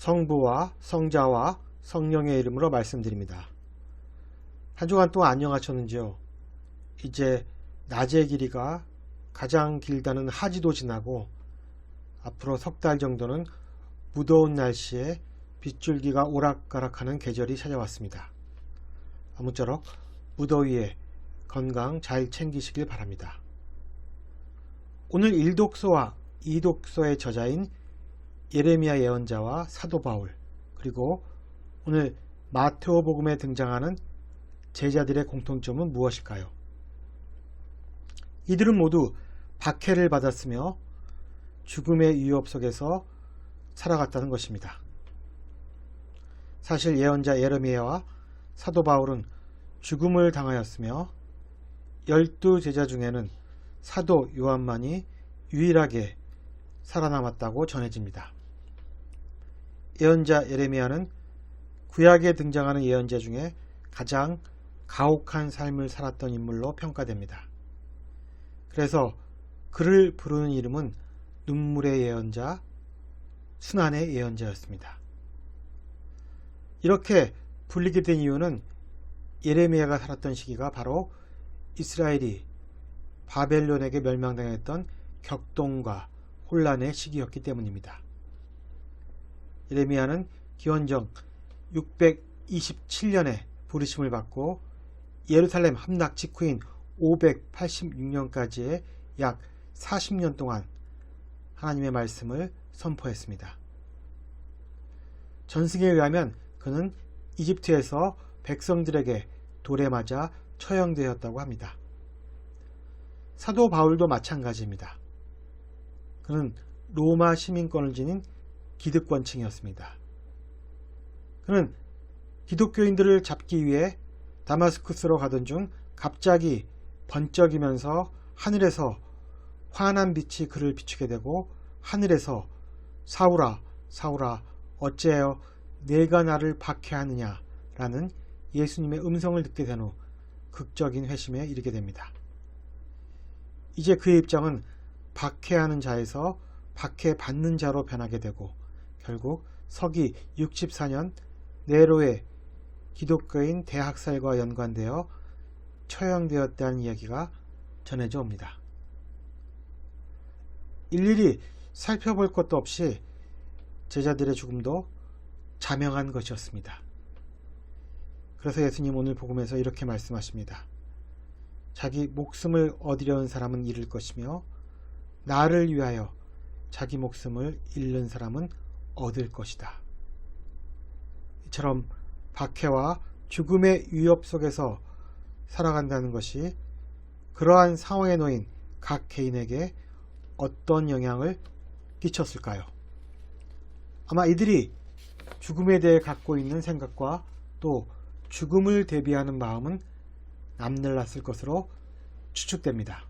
성부와 성자와 성령의 이름으로 말씀드립니다. 한 주간 동안 안녕하셨는지요? 이제 낮의 길이가 가장 길다는 하지도 지나고 앞으로 석 달 정도는 무더운 날씨에 빗줄기가 오락가락하는 계절이 찾아왔습니다. 아무쪼록 무더위에 건강 잘 챙기시길 바랍니다. 오늘 1독서와 2독서의 저자인 예레미야 예언자와 사도 바울 그리고 오늘 마테오 복음에 등장하는 제자들의 공통점은 무엇일까요? 이들은 모두 박해를 받았으며 죽음의 위협 속에서 살아갔다는 것입니다. 사실 예언자 예레미야와 사도 바울은 죽음을 당하였으며 열두 제자 중에는 사도 요한만이 유일하게 살아남았다고 전해집니다. 예언자 예레미야는 구약에 등장하는 예언자 중에 가장 가혹한 삶을 살았던 인물로 평가됩니다. 그래서 그를 부르는 이름은 눈물의 예언자, 순환의 예언자였습니다. 이렇게 불리게 된 이유는 예레미야가 살았던 시기가 바로 이스라엘이 바벨론에게 멸망당했던 격동과 혼란의 시기였기 때문입니다. 예레미야는 기원정 627년에 부르심을 받고 예루살렘 함락 직후인 586년까지의 약 40년 동안 하나님의 말씀을 선포했습니다. 전승에 의하면 그는 이집트에서 백성들에게 돌에 맞아 처형되었다고 합니다. 사도 바울도 마찬가지입니다. 그는 로마 시민권을 지닌 기득권층이었습니다. 그는 기독교인들을 잡기 위해 다마스쿠스로 가던 중 갑자기 번쩍이면서 하늘에서 환한 빛이 그를 비추게 되고 하늘에서 사울아 사울아 어째요 내가 나를 박해하느냐 라는 예수님의 음성을 듣게 된 후 극적인 회심에 이르게 됩니다. 이제 그의 입장은 박해하는 자에서 박해받는 자로 변하게 되고 결국 서기 64년 네로의 기독교인 대학살과 연관되어 처형되었다는 이야기가 전해져 옵니다. 일일이 살펴볼 것도 없이 제자들의 죽음도 자명한 것이었습니다. 그래서 예수님 오늘 복음에서 이렇게 말씀하십니다. 자기 목숨을 얻으려는 사람은 잃을 것이며 나를 위하여 자기 목숨을 잃는 사람은 얻을 것이다. 이처럼 박해와 죽음의 위협 속에서 살아간다는 것이 그러한 상황에 놓인 각 개인에게 어떤 영향을 끼쳤을까요? 아마 이들이 죽음에 대해 갖고 있는 생각과 또 죽음을 대비하는 마음은 남달랐을 것으로 추측됩니다.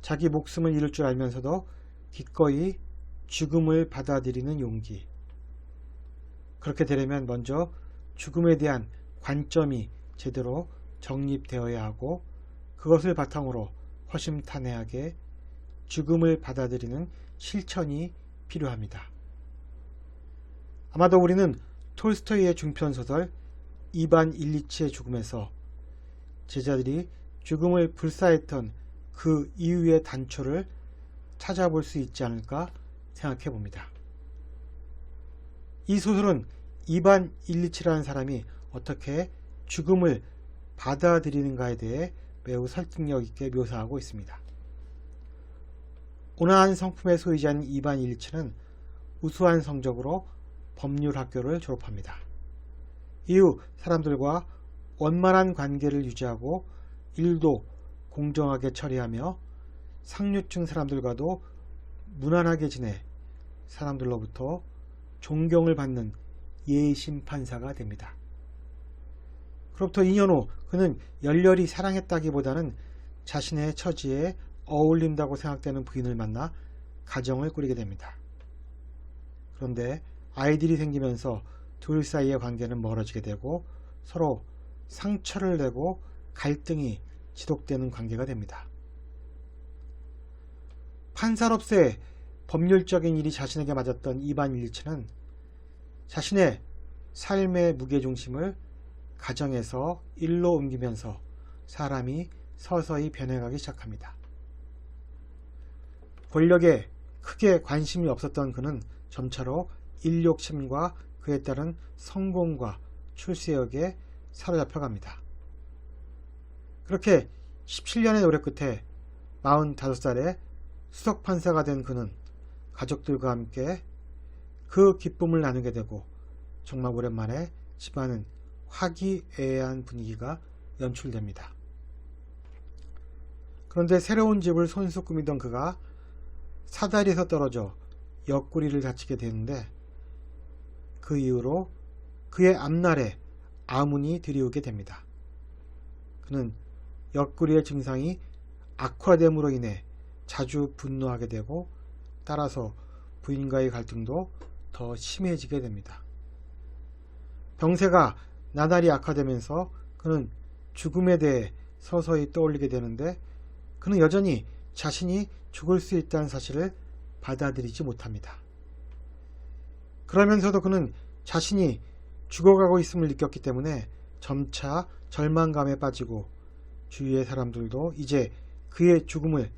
자기 목숨을 잃을 줄 알면서도 기꺼이 죽음을 받아들이는 용기. 그렇게 되려면 먼저 죽음에 대한 관점이 제대로 정립되어야 하고 그것을 바탕으로 허심탄회하게 죽음을 받아들이는 실천이 필요합니다. 아마도 우리는 톨스토이의 중편소설 이반 일리치의 죽음에서 제자들이 죽음을 불사했던 그 이유의 단초를 찾아볼 수 있지 않을까 생각해 봅니다. 이 소설은 이반 일리치라는 사람이 어떻게 죽음을 받아들이는가에 대해 매우 설득력 있게 묘사하고 있습니다. 온화한 성품의 소유자인 이반 일리치는 우수한 성적으로 법률 학교를 졸업합니다. 이후 사람들과 원만한 관계를 유지하고 일도 공정하게 처리하며 상류층 사람들과도 무난하게 지내 사람들로부터 존경을 받는 예심 판사가 됩니다. 그로부터 2년 후 그는 열렬히 사랑했다기보다는 자신의 처지에 어울린다고 생각되는 부인을 만나 가정을 꾸리게 됩니다. 그런데 아이들이 생기면서 둘 사이의 관계는 멀어지게 되고 서로 상처를 내고 갈등이 지속되는 관계가 됩니다. 판사롭세 법률적인 일이 자신에게 맞았던 이반 일리치는 자신의 삶의 무게중심을 가정에서 일로 옮기면서 사람이 서서히 변해가기 시작합니다. 권력에 크게 관심이 없었던 그는 점차로 일욕심과 그에 따른 성공과 출세욕에 사로잡혀갑니다. 그렇게 17년의 노력 끝에 45살에 수석 판사가 된 그는 가족들과 함께 그 기쁨을 나누게 되고 정말 오랜만에 집안은 화기애애한 분위기가 연출됩니다. 그런데 새로운 집을 손수 꾸미던 그가 사다리에서 떨어져 옆구리를 다치게 되는데 그 이후로 그의 앞날에 아문이 들이오게 됩니다. 그는 옆구리의 증상이 악화됨으로 인해 자주 분노하게 되고 따라서 부인과의 갈등도 더 심해지게 됩니다. 병세가 나날이 악화되면서 그는 죽음에 대해 서서히 떠올리게 되는데 그는 여전히 자신이 죽을 수 있다는 사실을 받아들이지 못합니다. 그러면서도 그는 자신이 죽어가고 있음을 느꼈기 때문에 점차 절망감에 빠지고 주위의 사람들도 이제 그의 죽음을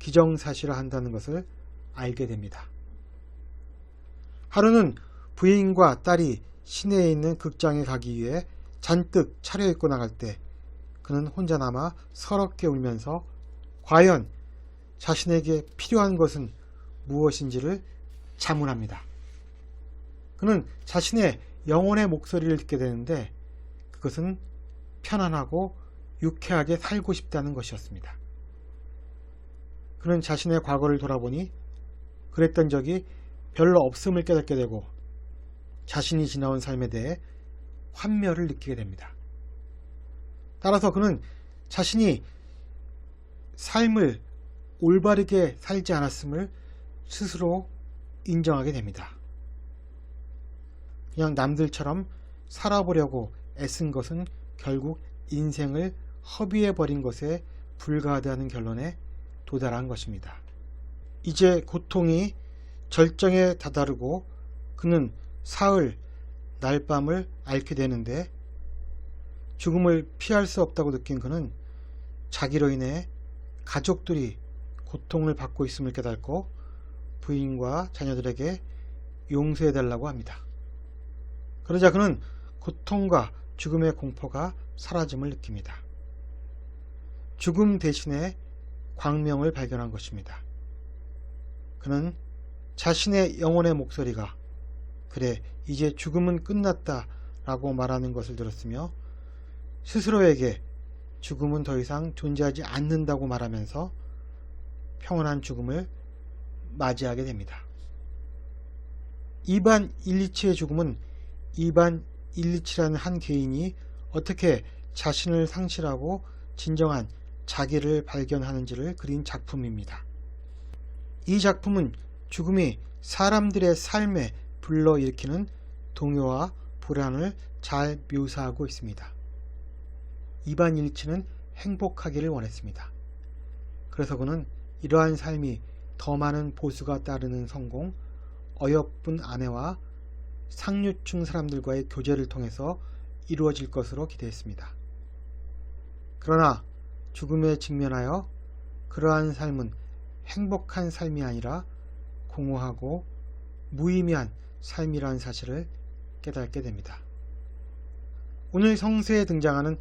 기정사실화한다는 것을 알게 됩니다. 하루는 부인과 딸이 시내에 있는 극장에 가기 위해 잔뜩 차려입고 나갈 때 그는 혼자 남아 서럽게 울면서 과연 자신에게 필요한 것은 무엇인지를 자문합니다. 그는 자신의 영혼의 목소리를 듣게 되는데 그것은 편안하고 유쾌하게 살고 싶다는 것이었습니다. 그는 자신의 과거를 돌아보니 그랬던 적이 별로 없음을 깨닫게 되고 자신이 지나온 삶에 대해 환멸을 느끼게 됩니다. 따라서 그는 자신이 삶을 올바르게 살지 않았음을 스스로 인정하게 됩니다. 그냥 남들처럼 살아보려고 애쓴 것은 결국 인생을 허비해버린 것에 불과하다는 결론에 도달한 것입니다. 이제 고통이 절정에 다다르고 그는 사흘, 날밤을 앓게 되는데 죽음을 피할 수 없다고 느낀 그는 자기로 인해 가족들이 고통을 받고 있음을 깨닫고 부인과 자녀들에게 용서해 달라고 합니다. 그러자 그는 고통과 죽음의 공포가 사라짐을 느낍니다. 죽음 대신에 광명을 발견한 것입니다. 그는 자신의 영혼의 목소리가 그래 이제 죽음은 끝났다 라고 말하는 것을 들었으며 스스로에게 죽음은 더 이상 존재하지 않는다고 말하면서 평온한 죽음을 맞이하게 됩니다. 이반 일리치의 죽음은 이반 일리치라는 한 개인이 어떻게 자신을 상실하고 진정한 자기를 발견하는지를 그린 작품입니다. 이 작품은 죽음이 사람들의 삶에 불러일으키는 동요와 불안을 잘 묘사하고 있습니다. 이반 일치는 행복하기를 원했습니다. 그래서 그는 이러한 삶이 더 많은 보수가 따르는 성공, 어여쁜 아내와 상류층 사람들과의 교제를 통해서 이루어질 것으로 기대했습니다. 그러나 죽음에 직면하여 그러한 삶은 행복한 삶이 아니라 공허하고 무의미한 삶이라는 사실을 깨닫게 됩니다. 오늘 성서에 등장하는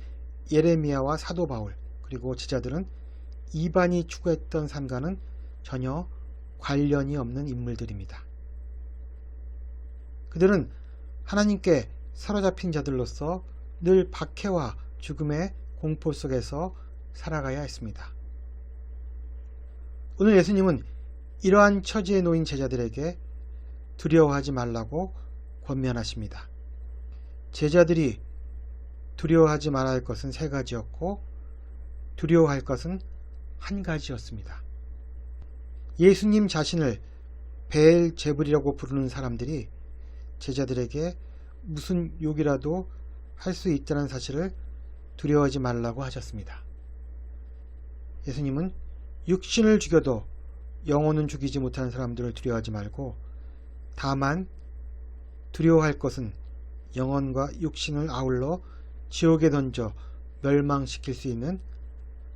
예레미야와 사도 바울 그리고 제자들은 이반이 추구했던 삶과는 전혀 관련이 없는 인물들입니다. 그들은 하나님께 사로잡힌 자들로서 늘 박해와 죽음의 공포 속에서 살아가야 했습니다. 오늘 예수님은 이러한 처지에 놓인 제자들에게 두려워하지 말라고 권면하십니다. 제자들이 두려워하지 말아야 할 것은 세 가지였고 두려워할 것은 한 가지였습니다. 예수님 자신을 베엘 제불이라고 부르는 사람들이 제자들에게 무슨 욕이라도 할 수 있다는 사실을 두려워하지 말라고 하셨습니다. 예수님은 육신을 죽여도 영혼은 죽이지 못하는 사람들을 두려워하지 말고 다만 두려워할 것은 영혼과 육신을 아울러 지옥에 던져 멸망시킬 수 있는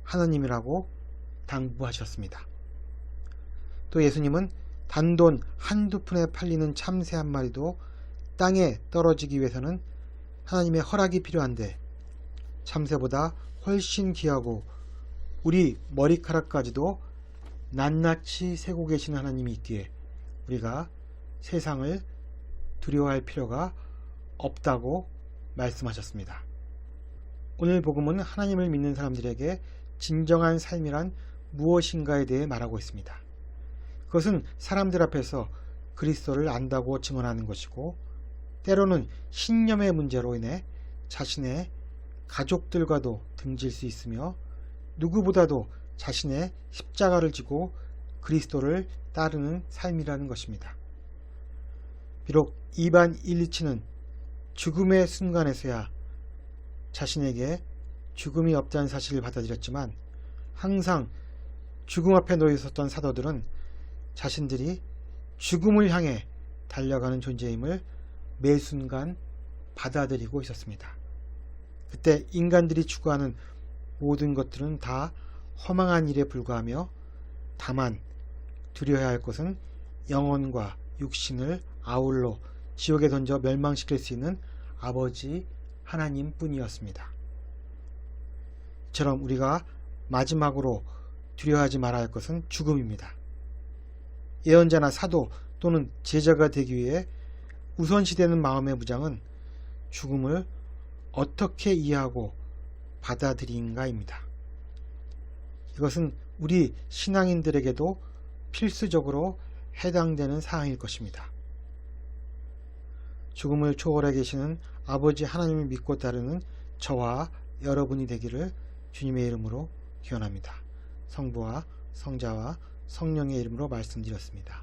하나님이라고 당부하셨습니다. 또 예수님은 단돈 한두 푼에 팔리는 참새 한 마리도 땅에 떨어지기 위해서는 하나님의 허락이 필요한데 참새보다 훨씬 귀하고 우리 머리카락까지도 낱낱이 세고 계신 하나님이 있기에 우리가 세상을 두려워할 필요가 없다고 말씀하셨습니다. 오늘 복음은 하나님을 믿는 사람들에게 진정한 삶이란 무엇인가에 대해 말하고 있습니다. 그것은 사람들 앞에서 그리스도를 안다고 증언하는 것이고 때로는 신념의 문제로 인해 자신의 가족들과도 등질 수 있으며 누구보다도 자신의 십자가를 지고 그리스도를 따르는 삶이라는 것입니다. 비록 이반 일리치는 죽음의 순간에서야 자신에게 죽음이 없다는 사실을 받아들였지만 항상 죽음 앞에 놓여 있었던 사도들은 자신들이 죽음을 향해 달려가는 존재임을 매 순간 받아들이고 있었습니다. 그때 인간들이 추구하는 모든 것들은 다 허망한 일에 불과하며 다만 두려워야 할 것은 영혼과 육신을 아울러 지옥에 던져 멸망시킬 수 있는 아버지 하나님 뿐이었습니다. 이처럼 우리가 마지막으로 두려워하지 말아야 할 것은 죽음입니다. 예언자나 사도 또는 제자가 되기 위해 우선시되는 마음의 무장은 죽음을 어떻게 이해하고 받아들인가입니다. 이것은 우리 신앙인들에게도 필수적으로 해당되는 사항일 것입니다. 죽음을 초월해 계시는 아버지 하나님을 믿고 따르는 저와 여러분이 되기를 주님의 이름으로 기원합니다. 성부와 성자와 성령의 이름으로 말씀드렸습니다.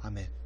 아멘.